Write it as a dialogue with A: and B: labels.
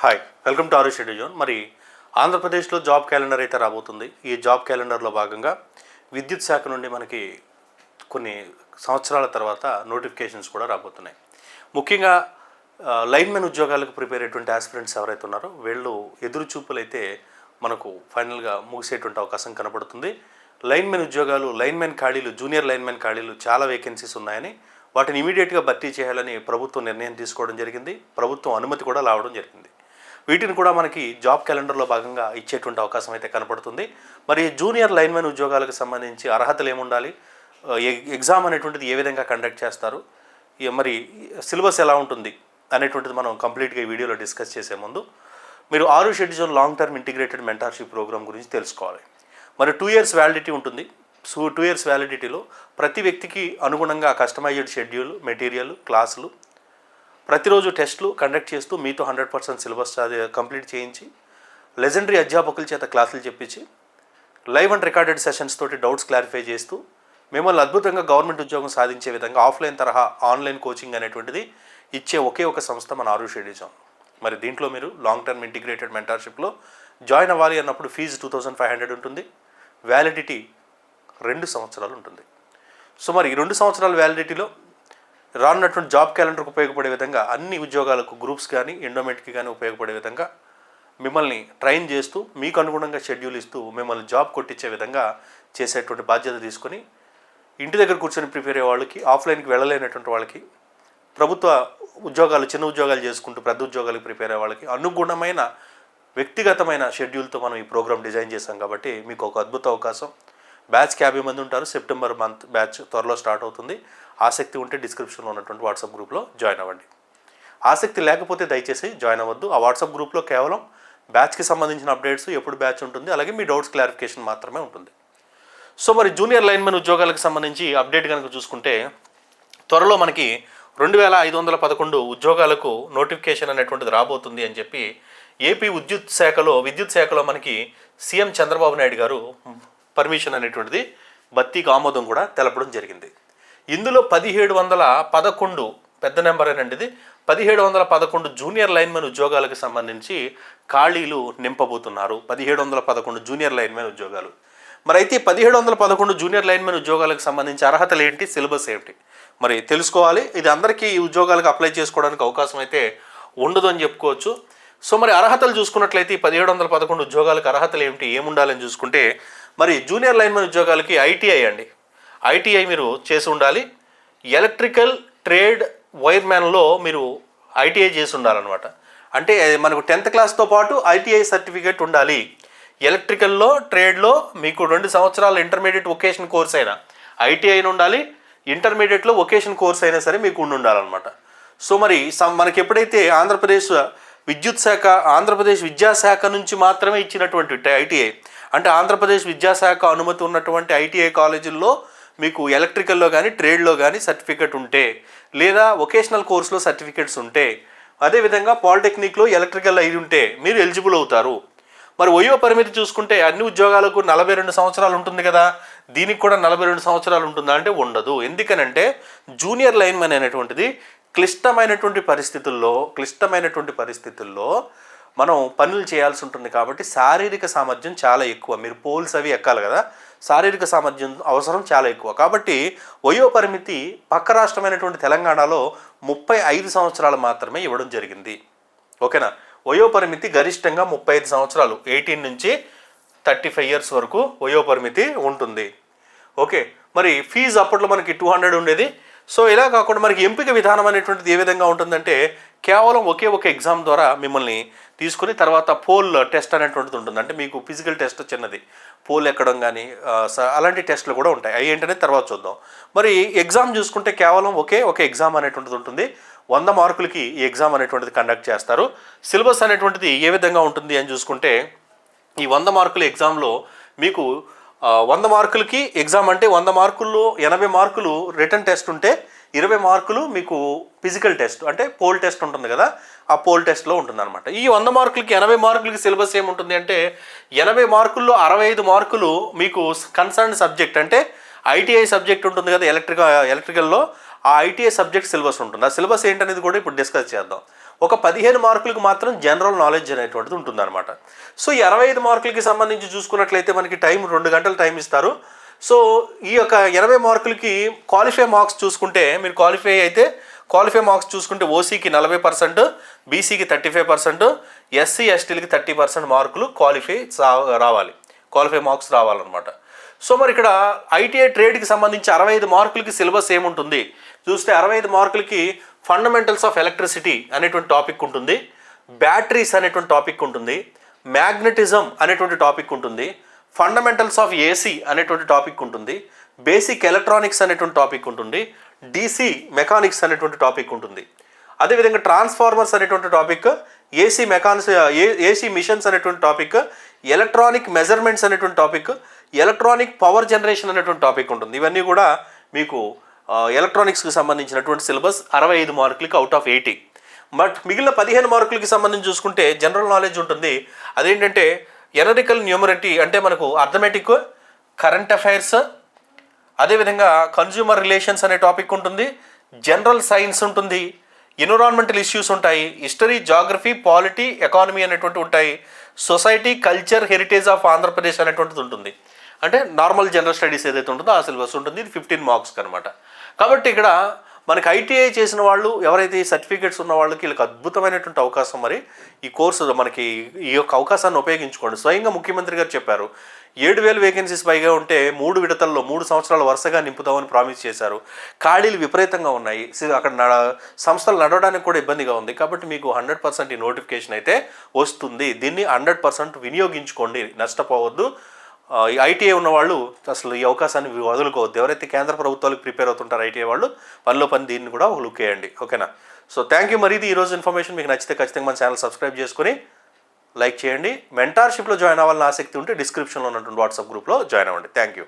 A: Hi welcome to ఆరు షెడ్యూజోన్ మరి ఆంధ్రప్రదేశ్లో జాబ్ క్యాలెండర్ అయితే రాబోతుంది. ఈ జాబ్ క్యాలెండర్లో భాగంగా విద్యుత్ శాఖ నుండి మనకి కొన్ని సంవత్సరాల తర్వాత నోటిఫికేషన్స్ కూడా రాబోతున్నాయి. ముఖ్యంగా లైన్మెన్ ఉద్యోగాలకు ప్రిపేర్ అయ్యేటువంటి ఆస్పిరెంట్స్ ఎవరైతే ఉన్నారో వీళ్ళు ఎదురుచూపులు అయితే మనకు ఫైనల్గా ముగిసేటువంటి అవకాశం కనబడుతుంది. లైన్మెన్ ఉద్యోగాలు లైన్మెన్ ఖాళీలు జూనియర్ లైన్మెన్ ఖాళీలు చాలా వేకెన్సీస్ ఉన్నాయని వాటిని ఇమీడియట్గా భర్తీ చేయాలని ప్రభుత్వం నిర్ణయం తీసుకోవడం జరిగింది. ప్రభుత్వం అనుమతి కూడా రావడం జరిగింది. వీటిని కూడా మనకి జాబ్ క్యాలెండర్లో భాగంగా ఇచ్చేటువంటి అవకాశం అయితే కనపడుతుంది. మరి జూనియర్ లైన్మెన్ ఉద్యోగాలకు సంబంధించి అర్హతలు ఏముండాలి? ఎగ్జామ్ అనేటువంటిది ఏ విధంగా కండక్ట్ చేస్తారు? మరి సిలబస్ ఎలా ఉంటుంది అనేటువంటిది మనం కంప్లీట్గా ఈ వీడియోలో డిస్కస్ చేసే ముందు మీరు ఆరు schedule long term integrated mentorship programme గురించి తెలుసుకోవాలి. మరి టూ ఇయర్స్ వ్యాలిడిటీ ఉంటుంది. సో టూ ఇయర్స్ వ్యాలిడిటీలో ప్రతి వ్యక్తికి అనుగుణంగా కస్టమైజ్డ్ షెడ్యూల్ మెటీరియల్ క్లాసులు ప్రతిరోజు టెస్టులు కండక్ట్ చేస్తూ మీతో హండ్రెడ్ పర్సెంట్ సిలబస్ కంప్లీట్ చేయించి లెజెండరీ అధ్యాపకుల చేత క్లాసులు చెప్పించి లైవ్ అండ్ రికార్డెడ్ సెషన్స్ తోటి డౌట్స్ క్లారిఫై చేస్తూ మిమ్మల్ని అద్భుతంగా గవర్నమెంట్ ఉద్యోగం సాధించే విధంగా ఆఫ్లైన్ తరహా ఆన్లైన్ కోచింగ్ అనేటువంటిది ఇచ్చే ఒకే ఒక సంస్థ మన ఆరు షెడ్యూజం మరి దీంట్లో మీరు లాంగ్ టర్మ్ ఇంటిగ్రేటెడ్ మెంటర్షిప్లో జాయిన్ అవ్వాలి అన్నప్పుడు fees two thousand five hundred ఉంటుంది వ్యాలిడిటీ రెండు సంవత్సరాలు ఉంటుంది. సో మరి ఈ రెండు సంవత్సరాల వ్యాలిడిటీలో రానున్నటువంటి జాబ్ క్యాలెండర్కి ఉపయోగపడే విధంగా అన్ని ఉద్యోగాలకు గ్రూప్స్ కానీ ఎండోమెంట్కి కానీ ఉపయోగపడే విధంగా మిమ్మల్ని ట్రైన్ చేస్తూ మీకు అనుగుణంగా షెడ్యూల్ ఇస్తూ మిమ్మల్ని జాబ్ కొట్టించే విధంగా చేసేటువంటి బాధ్యత తీసుకొని ఇంటి దగ్గర కూర్చొని ప్రిపేర్ అయ్యే వాళ్ళకి ఆఫ్లైన్కి వెళ్ళలేనటువంటి వాళ్ళకి ప్రభుత్వ ఉద్యోగాలు చిన్న ఉద్యోగాలు చేసుకుంటూ పెద్ద ఉద్యోగాలకు ప్రిపేర్ అయ్యే వాళ్ళకి అనుగుణమైన వ్యక్తిగతమైన షెడ్యూల్తో మనం ఈ ప్రోగ్రామ్ డిజైన్ చేశాం కాబట్టి మీకు ఒక అద్భుత అవకాశం. బ్యాచ్కి యాభై మంది ఉంటారు. సెప్టెంబర్ మంత్ బ్యాచ్ త్వరలో స్టార్ట్ అవుతుంది. ఆసక్తి ఉంటే డిస్క్రిప్షన్లో ఉన్నటువంటి వాట్సాప్ గ్రూప్లో జాయిన్ అవ్వండి. ఆసక్తి లేకపోతే దయచేసి జాయిన్ అవ్వద్దు. ఆ వాట్సాప్ గ్రూప్లో కేవలం బ్యాచ్కి సంబంధించిన అప్డేట్స్ ఎప్పుడు బ్యాచ్ ఉంటుంది అలాగే మీ డౌట్స్ క్లారిఫికేషన్ మాత్రమే ఉంటుంది. సో మరి జూనియర్ లైన్మెన్ ఉద్యోగాలకు సంబంధించి అప్డేట్ కనుక చూసుకుంటే త్వరలో మనకి రెండు వేల ఐదు వందల పదకొండు ఉద్యోగాలకు నోటిఫికేషన్ అనేటువంటిది రాబోతుంది అని చెప్పి ఏపీ విద్యుత్ శాఖలో విద్యుత్ శాఖలో మనకి సీఎం చంద్రబాబు నాయుడు గారు పర్మిషన్ అనేటువంటిది భర్తీకి ఆమోదం కూడా తెలపడం జరిగింది. ఇందులో పదిహేడు వందల పదకొండు పెద్ద నెంబర్ అనండి ఇది పదిహేడు వందల పదకొండు జూనియర్ లైన్మెన్ ఉద్యోగాలకు సంబంధించి ఖాళీలు నింపబోతున్నారు. పదిహేడు వందల పదకొండు జూనియర్ లైన్మెన్ ఉద్యోగాలు. మరి అయితే పదిహేడు వందల పదకొండు జూనియర్ లైన్మెన్ ఉద్యోగాలకు సంబంధించి అర్హతలు ఏంటి? సిలబస్ ఏంటి? మరి తెలుసుకోవాలి. ఇది అందరికీ ఈ ఉద్యోగాలకు అప్లై చేసుకోవడానికి అవకాశం అయితే ఉండదు అని చెప్పుకోవచ్చు. సో మరి అర్హతలు చూసుకున్నట్లయితే ఈ పదిహేడు వందల పదకొండు ఉద్యోగాలకు అర్హతలు ఏమిటి? ఏముండాలని చూసుకుంటే మరి జూనియర్ లైన్మెన్ ఉద్యోగాలకి ఐటీఐ అండి. ఐటీఐ మీరు చేసి ఉండాలి. ఎలక్ట్రికల్ ట్రేడ్ వైర్మ్యాన్లో మీరు ఐటీఐ చేసి ఉండాలన్నమాట. అంటే మనకు టెన్త్ క్లాస్తో పాటు ఐటీఐ సర్టిఫికేట్ ఉండాలి. ఎలక్ట్రికల్లో ట్రేడ్లో మీకు రెండు సంవత్సరాల ఇంటర్మీడియట్ వొకేషన్ కోర్స్ అయినా ఐటీఐ ఉండాలి. ఇంటర్మీడియట్లో వొకేషన్ కోర్స్ అయినా సరే మీకు ఉండి ఉండాలన్నమాట. సో మరి మనకి ఎప్పుడైతే ఆంధ్రప్రదేశ్ విద్యుత్ శాఖ ఆంధ్రప్రదేశ్ విద్యాశాఖ నుంచి మాత్రమే ఇచ్చినటువంటి ఐటీఐ అంటే ఆంధ్రప్రదేశ్ విద్యాశాఖ అనుమతి ఉన్నటువంటి ఐటీఐ కాలేజీల్లో మీకు ఎలక్ట్రికల్లో కానీ ట్రేడ్లో కానీ సర్టిఫికెట్ ఉంటే లేదా వొకేషనల్ కోర్సులో సర్టిఫికెట్స్ ఉంటే అదేవిధంగా పాలిటెక్నిక్లో ఎలక్ట్రికల్ అయి ఉంటే మీరు ఎలిజిబుల్ అవుతారు. మరి వయో పరిమితి చూసుకుంటే అన్ని ఉద్యోగాలకు నలభై రెండు సంవత్సరాలు ఉంటుంది కదా దీనికి కూడా నలభై రెండు సంవత్సరాలు ఉంటుందా అంటే ఉండదు. ఎందుకనంటే జూనియర్ లైన్మెన్ అనేటువంటిది క్లిష్టమైనటువంటి పరిస్థితుల్లో క్లిష్టమైనటువంటి పరిస్థితుల్లో మనం పనులు చేయాల్సి ఉంటుంది కాబట్టి శారీరక సామర్థ్యం చాలా ఎక్కువ. మీరు పోల్స్ అవి ఎక్కాలి కదా శారీరక సామర్థ్యం అవసరం చాలా ఎక్కువ. కాబట్టి వయో పరిమితి పక్క రాష్ట్రమైనటువంటి తెలంగాణలో ముప్పై ఐదు సంవత్సరాలు మాత్రమే ఇవ్వడం జరిగింది. ఓకేనా? వయో పరిమితి గరిష్టంగా ముప్పై ఐదు సంవత్సరాలు ఎయిటీన్ నుంచి థర్టీ ఫైవ్ ఇయర్స్ వరకు వయో పరిమితి ఉంటుంది. ఓకే? మరి ఫీజు అప్పట్లో మనకి టూ హండ్రెడ్ ఉండేది. సో ఇలా కాకుండా మనకి ఎంపిక విధానం అనేటువంటిది ఏ విధంగా ఉంటుందంటే కేవలం ఒకే ఒక ఎగ్జామ్ ద్వారా మిమ్మల్ని తీసుకుని తర్వాత పోల్ టెస్ట్ అనేటువంటిది ఉంటుంది. అంటే మీకు ఫిజికల్ టెస్ట్ చిన్నది. పోల్ ఎక్కడం కానీ స- అలాంటి టెస్ట్లు కూడా ఉంటాయి. అవి ఏంటనేది తర్వాత చూద్దాం. మరి ఎగ్జామ్ చూసుకుంటే కేవలం ఒకే ఒక ఎగ్జామ్ అనేటువంటిది ఉంటుంది. వంద మార్కులకి ఈ ఎగ్జామ్ అనేటువంటిది కండక్ట్ చేస్తారు. సిలబస్ అనేటువంటిది ఏ విధంగా ఉంటుంది అని చూసుకుంటే ఈ వంద మార్కుల ఎగ్జామ్లో మీకు వంద మార్కులకి ఎగ్జామ్ అంటే వంద మార్కుల్లో ఎనభై మార్కులు రిటర్న్ టెస్ట్ ఉంటే ఇరవై మార్కులు మీకు ఫిజికల్ టెస్ట్ అంటే పోల్ టెస్ట్ ఉంటుంది కదా ఆ పోల్ టెస్ట్లో ఉంటుంది అనమాట ఈ వంద మార్కులకి ఎనభై మార్కులకి సిలబస్ ఏముంటుంది అంటే ఎనభై మార్కుల్లో అరవై ఐదు మార్కులు మీకు కన్సర్న్ సబ్జెక్ట్ అంటే ఐటీఐ సబ్జెక్ట్ ఉంటుంది కదా ఎలక్ట్రికల్ ఎలక్ట్రికల్లో ఆ ఐటీఐ సబ్జెక్ట్ సిలబస్ ఉంటుంది. ఆ సిలబస్ ఏంటనేది కూడా ఇప్పుడు డిస్కస్ చేద్దాం. ఒక పదిహేను మార్కులకు మాత్రం జనరల్ నాలెడ్జ్ అనేటువంటిది ఉంటుందన్నమాట. సో ఈ అరవై ఐదు మార్కులకి సంబంధించి చూసుకున్నట్లయితే మనకి టైం రెండు గంటలు టైం ఇస్తారు. సో ఈ యొక్క ఎనభై మార్కులకి క్వాలిఫై మార్క్స్ చూసుకుంటే మీరు క్వాలిఫై అయితే క్వాలిఫై మార్క్స్ చూసుకుంటే ఓసీకి నలభై పర్సెంట్ బీసీకి థర్టీ ఫైవ్ పర్సెంట్ ఎస్సీ ఎస్టీలకి థర్టీ పర్సెంట్ మార్కులు క్వాలిఫై రావాలి. క్వాలిఫై మార్క్స్ రావాలన్నమాట. సో మరి ఇక్కడ ఐటీఐ ట్రేడ్కి సంబంధించి అరవై ఐదు మార్కులకి సిలబస్ ఏముంటుంది? చూస్తే అరవై ఐదు మార్కులకి ఫండమెంటల్స్ ఆఫ్ ఎలక్ట్రిసిటీ అనేటువంటి టాపిక్ ఉంటుంది. బ్యాటరీస్ అనేటువంటి టాపిక్ ఉంటుంది. మ్యాగ్నెటిజం అనేటువంటి టాపిక్ ఉంటుంది. ఫండమెంటల్స్ ఆఫ్ ఏసీ అనేటువంటి టాపిక్ ఉంటుంది. బేసిక్ ఎలక్ట్రానిక్స్ అనేటువంటి టాపిక్ ఉంటుంది. డీసీ మెకానిక్స్ అనేటువంటి టాపిక్ ఉంటుంది. అదేవిధంగా ట్రాన్స్ఫార్మర్స్ అనేటువంటి topic AC mechanics AC machines అనేటువంటి టాపిక్ ఎలక్ట్రానిక్ మెజర్మెంట్స్ అనేటువంటి టాపిక్ ఎలక్ట్రానిక్ పవర్ జనరేషన్ అనేటువంటి టాపిక్ ఉంటుంది. ఇవన్నీ కూడా మీకు ఎలక్ట్రానిక్స్కి సంబంధించినటువంటి సిలబస్ అరవై ఐదు మార్కులకి అవుట్ ఆఫ్ ఎయిటీ బట్ మిగిలిన పదిహేను మార్కులకి సంబంధించి చూసుకుంటే జనరల్ నాలెడ్జ్ ఉంటుంది. అదేంటంటే ఎనరికల్ న్యూమరిటీ అంటే మనకు అర్థమెటిక్ కరెంట్ అఫైర్స్ అదేవిధంగా కన్జ్యూమర్ రిలేషన్స్ అనే టాపిక్ ఉంటుంది జనరల్ సైన్స్ ఉంటుంది ఎన్విరాన్మెంటల్ ఇష్యూస్ ఉంటాయి హిస్టరీ జాగ్రఫీ పాలిటీ ఎకానమీ అనేటువంటి ఉంటాయి society culture heritage of Andhra Pradesh అనేటువంటిది ఉంటుంది. అంటే నార్మల్ జనరల్ స్టడీస్ ఏదైతే ఉంటుందో ఆ సిలబస్ ఉంటుంది ఇది ఫిఫ్టీన్ మార్క్స్కి అనమాట కాబట్టి ఇక్కడ మనకి ఐటీఐ చేసిన వాళ్ళు ఎవరైతే ఈ సర్టిఫికేట్స్ ఉన్న వాళ్ళకి వీళ్ళకి అద్భుతమైనటువంటి అవకాశం మరి ఈ కోర్సు మనకి ఈ యొక్క అవకాశాన్ని ఉపయోగించుకోండి. స్వయంగా ముఖ్యమంత్రి గారు చెప్పారు ఏడు వేలు వేకెన్సీస్ పైగా ఉంటే మూడు విడతల్లో మూడు సంవత్సరాలు వరుసగా నింపుతామని ప్రామిస్ చేశారు. ఖాళీలు విపరీతంగా ఉన్నాయి. సి- అక్కడ నడ సంస్థలు నడవడానికి కూడా ఇబ్బందిగా ఉంది. కాబట్టి మీకు హండ్రెడ్ పర్సెంట్ ఈ నోటిఫికేషన్ అయితే వస్తుంది. దీన్ని హండ్రెడ్ పర్సెంట్ వినియోగించుకోండి. నష్టపోవద్దు. ఈ ఐటీఐ ఉన్న వాళ్ళు అసలు ఈ అవకాశాన్ని వదులుకోవద్దు. ఎవరైతే కేంద్ర ప్రభుత్వాలకు ప్రిపేర్ అవుతుంటారు ఐటీఐ వాళ్ళు పనిలో పని దీన్ని కూడా ఒక లుక్ వేయండి. ఓకేనా? సో థ్యాంక్ యూ మరి ఇది ఈరోజు ఇన్ఫర్మేషన్ మీకు నచ్చితే ఖచ్చితంగా మన ఛానల్ సబ్స్క్రైబ్ చేసుకుని లైక్ చేయండి. మెంటార్షిప్లో జాయిన్ అవ్వాలని ఆసక్తి ఉంటే డిస్క్రిప్షన్లో ఉన్నటువంటి వాట్సాప్ గ్రూప్లో జాయిన్ అవ్వండి. Thank you